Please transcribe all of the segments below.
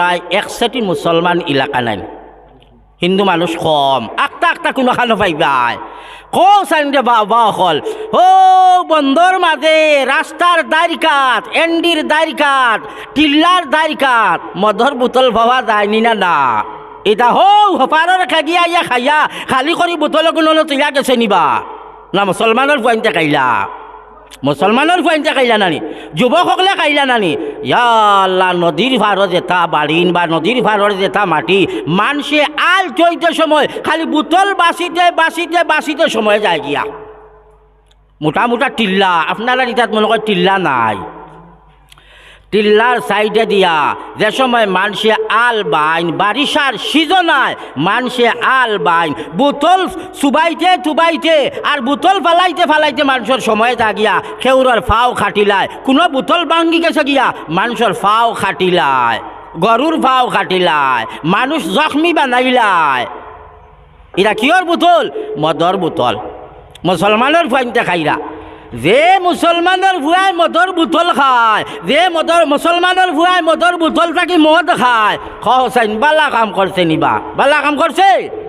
প্রায় এক সেটি মুসলমান এলাকা নাই। হিন্দু মানুষ কম। আক্তা আক্তা কোনো খানো পাইবাই কো সাইন্ডে বাবা হল ও বন্দর মাঝে রাস্তার দাড়িকাত এন্ডির দাড়িকাত টিল্লার দাড়িকাত মধর বোতল ভাবা যায়নি না না এটা হো হপারের খাগিয়া ইয়া খাইয়া, খালি কৰি বোতল কোনো তুইয়া গেছে নিবা। না মুসলমানের পয়েন্টে খাইলা মুসলমানের পয়েন্টে কাইলা নানি যুবকসকলে কাইলা নানি। ইয়াল্লা নদীর ভারত যেটা বাড়িন বা নদীর ভারত যেটা মাটি মানুষে আল চৈতে সময়, খালি বোতল বাঁচিতে বাঁচিতে বাঁচিতে সময় যায় গিয়া মোটা মোটা টিল্লা আপনারা ইতাত মনে করেন টিল্লা নাই। টিল্লার সাইডে দিয়া, যে সময় মানুষে আল বাইন, বারিশার সিজনায় মানুষে আল বাইন, বোতল চুবাইতে চুবাইতে আর বোতল ফালাইতে ফালাইতে মানুষের সময় জাগিয়া খেউরর ফাও খাটিলায়। কোনো বোতল ভাঙ্গি গেছে গিয়া মানুষের ফাও খাটিলায়, গরুর ফাও খাটিলায়, মানুষ জখমি বানাইলায়। এরা কিয়র বোতল? মদর বোতল। মুসলমানের ফাইনতে খাইরা। যে মুসলমানের ভুয়াই মদর বোতল খায়, যে মদর মুসলমানের ভুয়াই মদর বোতল থাকি মদ খায় খাইন বালা কাম করছে নিবা, বালা কাম করছে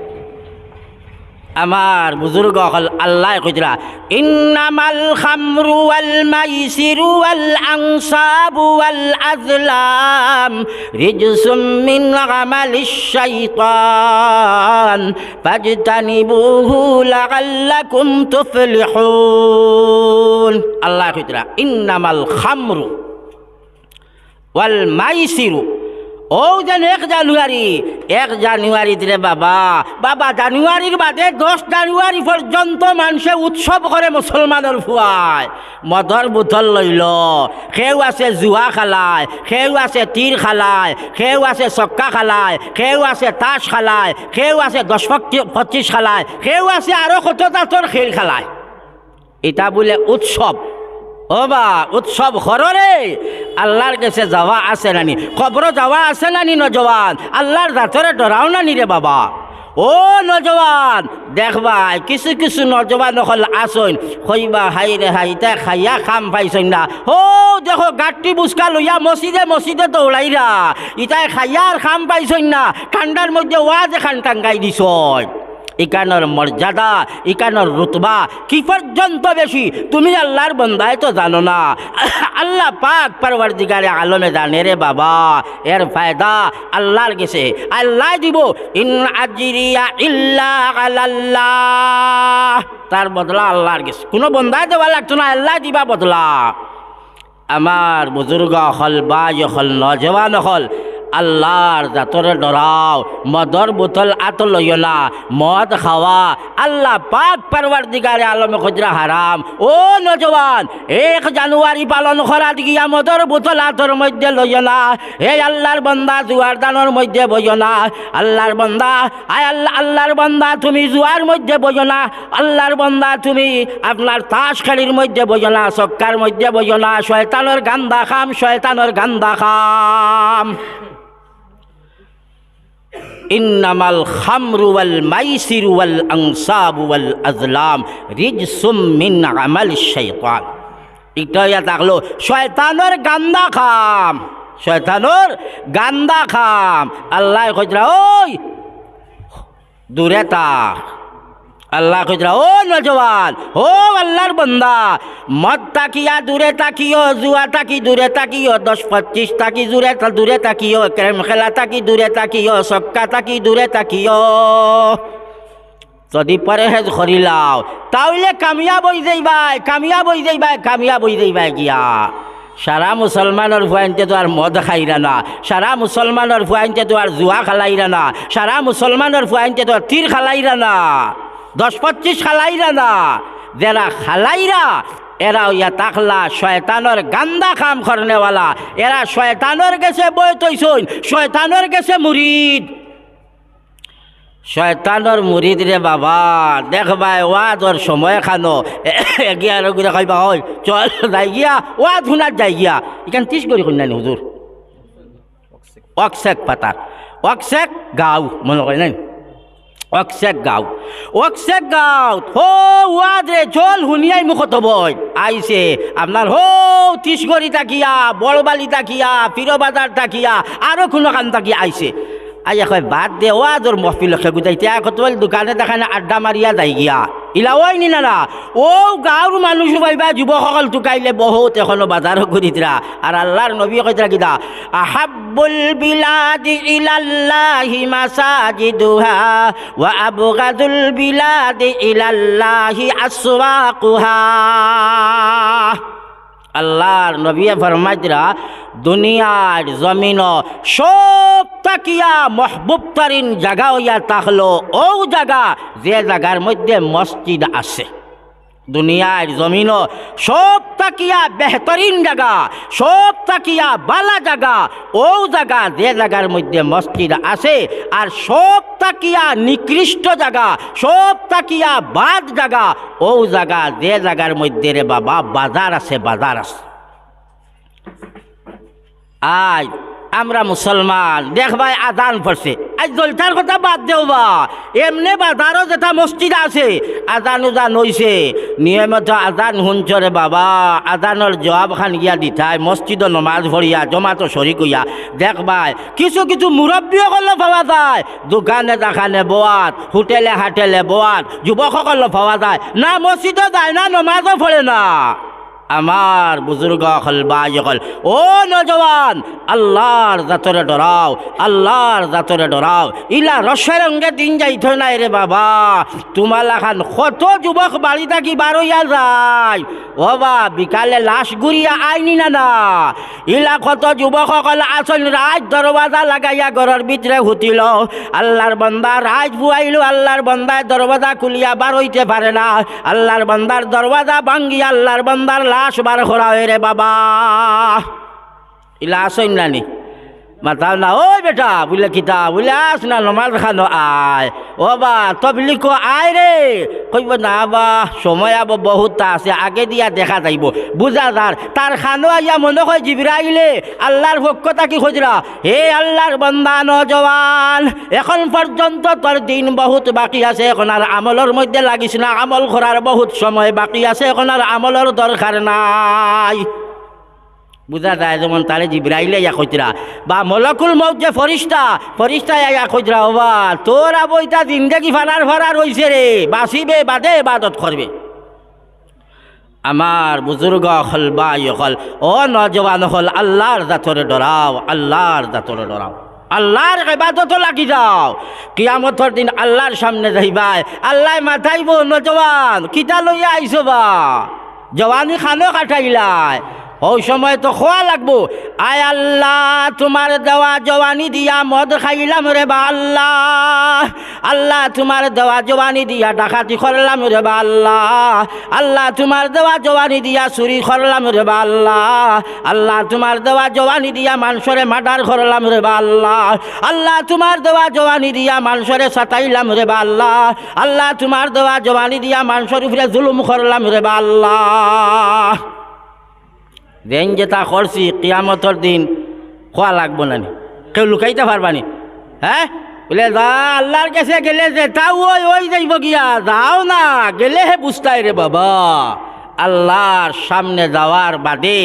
আমার বুজুর্গ হল আল্লাহ কইতরা ইন্নামাল খামরু ওয়াল মাইসিরু ওয়াল আনসাবু ওয়াল আজলাম। রিজসুম মিন আমালিশ শাইতান। ফাজতানিবুহু লাআল্লাকুম তুফলিহুন। আল্লাহ কইতরা ইন্নামাল খামরু ওয়াল মাইসিরু। ও যেন এক জানুয়ারি এক জানুয়ারি দিলে বাবা বাবা, জানুয়ারির বাদে দশ জানুয়ারি পর্যন্ত মানুষে উৎসব করে মুসলমানের ফুয়ায়। মদর বোতল লইল সেও আছে জুয়া খালায় সেও আছে তীর খালায় সেও আছে চক্কা খালায় সেও আছে তাস খালায় সেও আছে দশ পঁচিছ খালায় সেও আছে আৰু কতটাটোর খেল খালায়। এটা বোলে উৎসব। ও বা উৎসব ঘররে আল্লাহর কাছে যাওয়া আছে নানি। খবর যাওয়া আছে নানি নজওয়ান। আল্লাহর দাঁতরে ডরাও নানি রে বাবা। ও নজওয়ান দেখবাই কিছু কিছু নজওয়ান হল আসইন। কইবা হাই রে হাই, তা খাইয়া খাম পাইছইন না। ও দেখো গাঠটি বুসকা লইয়া মসজিদে মসজিদে দৌড়াইরা। ইতাই খাইয়া আর খাম পাইছইন না। ঠান্ডার মধ্যে ওয়াজ এখান টাঙ্গাই দিছয় ইকানোর মর্যাদা, ইকানোর রুতবা, কি পর্যন্ত বেশি? তুমি আল্লাহর বন্দায় তো জানো না। আল্লাহ পাক পরবর্তীকারে আলমে জানে রে বাবা। এর ফায়দা আল্লাহর গেছে আল্লাহ দিব, ইন আজিরিয়া ইল্লা আল্লাহ তার বদলা আল্লাহর গেছে কোনো বন্দায় দেওয়া লাগতো না, আল্লাহ দিবা বদলা। আমার বুজুর্গ হল বা হল নজওয়ান হল। আল্লাহর জাতরে ডরাও, মদর বোতল আত লইও না, মদ খাওয়া, আল্লাহ পাক পারবার দিগারে আলমে খজরা হারাম। ও নজওয়ান, এক জানুয়ারি পালন করাত গিয়া মদর বোতল আতর মধ্যে লইও না। হে আল্লাহর বন্দা, জুয়ার দানোর মধ্যে বইও না। আল্লাহর বন্দা, আয় আল্লাহ, আল্লাহর বন্দা, তুমি জুয়ার মধ্যে বইও না। আল্লাহর বন্দা, তুমি আপনার তাস খেলির মধ্যে বইও না চক্কার মধ্যে বইও না। গান্দা খাম, শয়তানোর গান্দা খাম। ইন্নামাল খামরুয়াল মাইসিরুয়াল আংসাবুয়াল আজলাম রিজসুম মিন আমাল শৈতান এটা ইয়া থাকল, শয়তানোর গান্দা খাম, শয়তানোর গান্দা খাম। আল্লাহ কইরা ওই, দূরে তাক আল্লাহ কইরা ও নজওয়ান, ও আল্লাহর বন্দা, মদ তাকিয়া দূরে তাকিও, জুয়া তাকি দূরে তাকিও, দশ পঁচিশ তাকি দূরে দূরে তাকিও, ক্রেম খেলা তাকি দূরে তাকিও সক্কা তাকি দূরে তাকিও। যদি পরেহেজ করিলাও, তাহলে কামিয়াব হয়ে যাইবাই কামিয়াব হয়ে যাইবাই কামিয়াব হয়ে যাইবাই গিয়া। সারা মুসলমানের ফুয়াইনতে তো আর মদ খাইরা না, সারা মুসলমানের ফুয়াইনতে তো আর জুয়া খালাইরা না, সারা মুসলমানের ফুয়াইনতে তো আর তীর খালাইরা না। দশ পঁচিশ খালাইরা না। যারা খালাইরা এরা ইয়া তাকলা শয়তানোর গান্দা কাম করনেওয়ালা। এরা শয়তানোর গেছে বই তৈছইন শয়তানোর গেছে মুরিদ। শয়তানোর মুরিদ রে বাবা দেখবাই ওয়াজর সময় খানো। এগিয়া রগুরে কইবা হয় চল যাই গিয়া ওয়াজ শুনার যাই গিয়া ইখান তিস করি শুননানি হুজুর? অকশেক পাতার অকশেক গাও মনে করে নাই? অক্সেক গাঁও অক্ষেক গাঁও হো ওয়াদে জল হুনিয়াই মুখত বই। আইছে আপনার, হো, তিসগড়ি তাকিয়া, বড়বালি তাকিয়া পিরবাজার তাকিয়া, আরও কোনো কান তাকিয়া আইছে। আইয়া কয়, বাদ দে, ও ওয়াদর মহফিল খেগুদাইতে কত দোকানে দেখানে আড্ডা মারিয়া যাই গিয়া। ইলা ওই নি না ও গাঁৱৰ মানুহ পাইবা যুৱকসকল টুকাইলে বহুত এখনও বাজাৰ ঘূৰিতৰা আৰু আল্লাহৰ নবী কৈতৰা কিতা আহাব্বুল বিলাদি ইলাল্লাহি মাসাজিদুহা ওয়া আবগাদুল বিলাদি ইলাল্লাহি আসওয়াকুহা। আল্লাহর নবী ফরমাইতরা দুনিয়ার জমিন সব তাকিয়া মহবুব তারিন জায়গা হইয়া তাহলো, ও জায়গা যে জায়গার মধ্যে মসজিদ আছে। দুনিয়ার জমিন সব তাকিয়া বেহতরিন জায়গা সব তাকিয়া বালা জায়গা ও জায়গা যে জায়গার মধ্যে মসজিদ আছে, আর সব তাকিয়া নিকৃষ্ট জায়গা সব তাকিয়া বাদ জায়গা ও জায়গা যে জায়গার মধ্যে রে বাবা, বাজার আছে বাজার আছে। আজ আমরা মুসলমান। দেখবাই আদান পড়ছে। আজ জলতার কথা বাদ দেও বা। এমনি বাজারও যেটা মসজিদ আছে আদান উদান হইছে। নিয়মিত আদান শুনছরে বাবা। আদানের জবাব খান গিয়া দিঠাই মসজিদ নমাজ ভরিয়া জমাতো শরিক হইয়া। দেখবাই কিছু কিছু মুরব্বীসকল পাওয়া যায়। দোকানে দাখানে বোয়াত, হোটেলে হাটেলে বোয়াত যুৱকসকল পাওয়া যায়। না মসজিদে যায় না, নমাজও পড়ে না। আমার বুজুর্গ হল বাই হল। ও নজওয়ান, আল্লাহর জাতরে ডরাও, আল্লাহর জাতরে ডরাও। ইলা রসের অঙ্গে দিন যাইত নাই রে বাবা। তোমালা খান কত যুবক বাড়ি থাকি বারইয়া যায় ও বা, বিকালে লাশ গুড়িয়া আইনি না না। ইলা কত যুবকসকল আসল রাজ দরওয়াজা লাগাইয়া ঘরের ভিতরে হুতিল। আল্লাহর বন্দা রাজ বুয়াইল, আল্লাহর বন্দায় দরওয়াজা খুলিয়া বার হইতে পারে না। আল্লাহর বন্দার দরওয়াজা ভাঙ্গি আল্লাহর বন্দার লাশ বার করা হয় রে বাবা। লাশ হইন নানি মাতাও না, ওই বেটা বুলে কিতা বুলে আস না, নমাজ খানো আয়। ও বা তবলি কো আয় রে। কইব না বা, সময় আব, বহুত আছে, আগে দিয়া দেখা যাইব। বুঝা যার, তার খানো আইয়া মনে হয় জিবরাইলে আল্লাহর পক্ষ তাকি খুঁজরা? হে আল্লাহর বন্দা নজওয়ান, এখন পর্যন্ত তোর দিন বহুত বাকি আছে, এখন আর আমলের মধ্যে লাগিস না, আমল করার বহুত সময় বাকি আছে, এখন আর আমলের দরকার নাই। বুঝা যায় যেমন তারে জিব্রাইলে ইয়া কইতরা বা মলকুল মৌত যে ফরিস্তা ফরিস্তা ইয়া কইতরা বাবা তোর আবইতা জিন্দগি ফারার ফারার হইছে রে বাঁচিবে বাদে বাদত করবে। আমার বুজুর্গ হল বা হল, ও নজওয়ান হল, আল্লাহর জাতরে ডরাও, আল্লাহর জাতরে ডরাও। আল্লাহর ইবাদত লাগি যাও। কিয়ামতর দিন আল্লাহর সামনে যাইবাই, আল্লাহ মাথাইব, নজওয়ান, কিতা লইয়া আইছো বা? জওয়ানি খানো কাটাইলাই। ওই সময় তো খোয়া লাগবো। আয় আল্লাহ, তোমার দেওয়া জওয়ানি দিয়া মদ খাইলাম রে বা আল্লাহ। আল্লাহ, তোমার দেওয়া জওয়ানি দিয়া ডাকাতি করলাম রে বা আল্লাহ। আল্লাহ, তোমার দেওয়া জওয়ানি দিয়া চুরি করলাম রে বা আল্লাহ। আল্লাহ, তোমার দেওয়া জওয়ানি দিয়া মানুষরে মার্ডার করলাম রে বা আল্লাহ। আল্লাহ, তোমার দেওয়া জওয়ানি দিয়া মানুষরে সাতাইলাম রে বা আল্লাহ। আল্লাহ, তোমার দেওয়া জওয়ানি দিয়া মানুষের উপরে জুলুম করলাম রে বা আল্লাহ। দেন যে তা করছি, কিয়ামতর দিন খোয়া লাগবো না কেউ লুকাইতে পারবানি হ্যাঁ? বলে, যা আল্লাহর কাছে গেলে যে তা ওই ওই যাইব গিয়া। যাও না, গেলে হে বুঝতাই রে বাবা। আল্লাহর সামনে যাওয়ার বাদে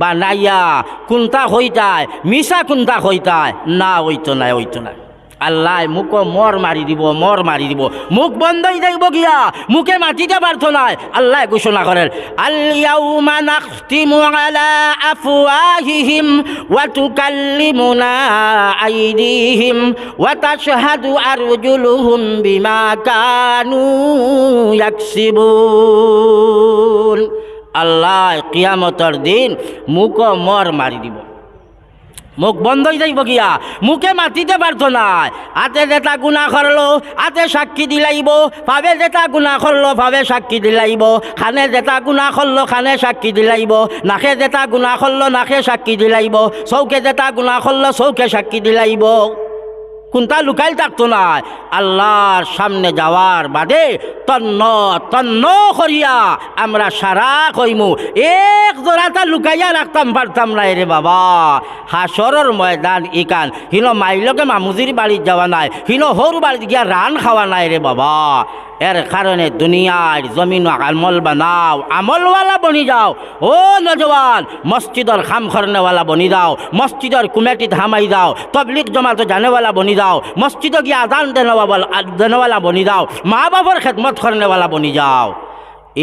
বানাইয়া কোনটা হইতায় মিশা কোনটা হইতায়, না হইতো নাই হইতো নাই আল্লাহ, মুখ মর মারি দিব মর মারি দিব। মুখ বন্ধ হয়ে যাইব গিয়া মুখে মাটিতে পারতো নাই। আল্লাহ ঘোষণা করেন আলা আল্লাহ কিয়ামতর দিন মুখ মর মারি দিব। মুখ বন্ধ হয়ে যাইব গিয়া মুখে মাতিতে পারতো না আতে যেটা গুণা করল আতে সাক্ষী দিলাইব ভাবে যেটা গুণা করল ভাবে সাক্ষী দিলাইব খানে যেটা গুণা করল খানে সাক্ষী দিলাইব নাখে যেটা গুণা করল নাকে সাক্ষী দিলাইব চৌকে যেটা গুণা করল চৌকে সাক্ষী দিলাইব কোনটা লুকাই থাকতো না আল্লাহর সামনে যাওয়ার বাদে তন্ন তন্ন করিয়া আমরা সারা কইমু। এক জোড়াটা লুকাইয়া রাখতাম, পারতাম না রে বাবা। হাসরের ময়দান ইকান। হিনো মাইলকে মামুজির বাড়ি যাওয়া নাই। হিনো হর বাড়িতে গিয়া রান খাওয়া নাই রে বাবা। এর কারণে দুনিয়ার জমিন আমল বানাও, আমলওয়ালা বনি যাও। ও নজওয়ান, মসজিদর খাম খরনেওয়ালা বনি যাও, মসজিদর কুমেটি হামাই যাও তবলিক জমাত জানেওয়ালা বনি যাও, মসজিদ গিয়ে আদান দেনেওয়ালা দেনেওয়ালা বনি যাও মা বাবার খেদমত খরনেওয়ালা বনি যাও।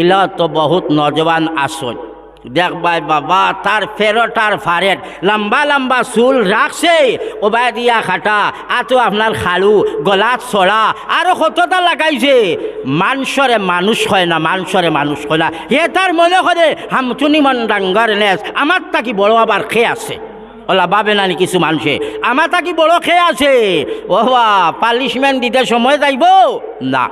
ইলা তো বহুত নজওয়ান আসন দেখবাই বাবা, তার ফেরোটার ফারেট লম্বা লম্বা চুল রাখছে। ওবাই দিয়া খাটা, আতো আপনার খালু, গলাত ছড়া, আরও কতটা লাগাইছে। মানুষরে মানুষ হয় না মানুষরে মানুষ হয় না। হে তার মনে করে হামচুনি মন ডাঙ্গার নেস আমার তাকি বড় আবার খেয়ে আছে? ওলা বাবে নানি কিছু মানুষে, আমার তাকি বড় খেয়ে আছে? ও বা পালিশমেন্ট দিতে সময় যাইব? না।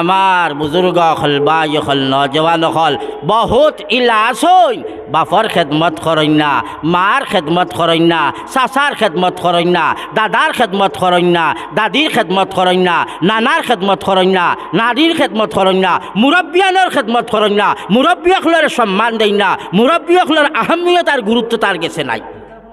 আমার বুজুর্গ হল বা হল, নজওয়ান হল, বহুত ইলাজ হইন। বাপর খেদমত করইন না, মার খেদমত করইন না, চাচার খেদমত করইন না, দাদার খেদমত করইন না, দাদির খেদমত করইন না, নানার খেদমত করইন না নারীর খেদমত না, মুরব্বিয়ানের খেদমত করইন না মুরব্বিয়কলের সম্মান দেই না মুরব্বিয়কলের আহমিয়ত আর গুরুত্ব তার গেছে নাই।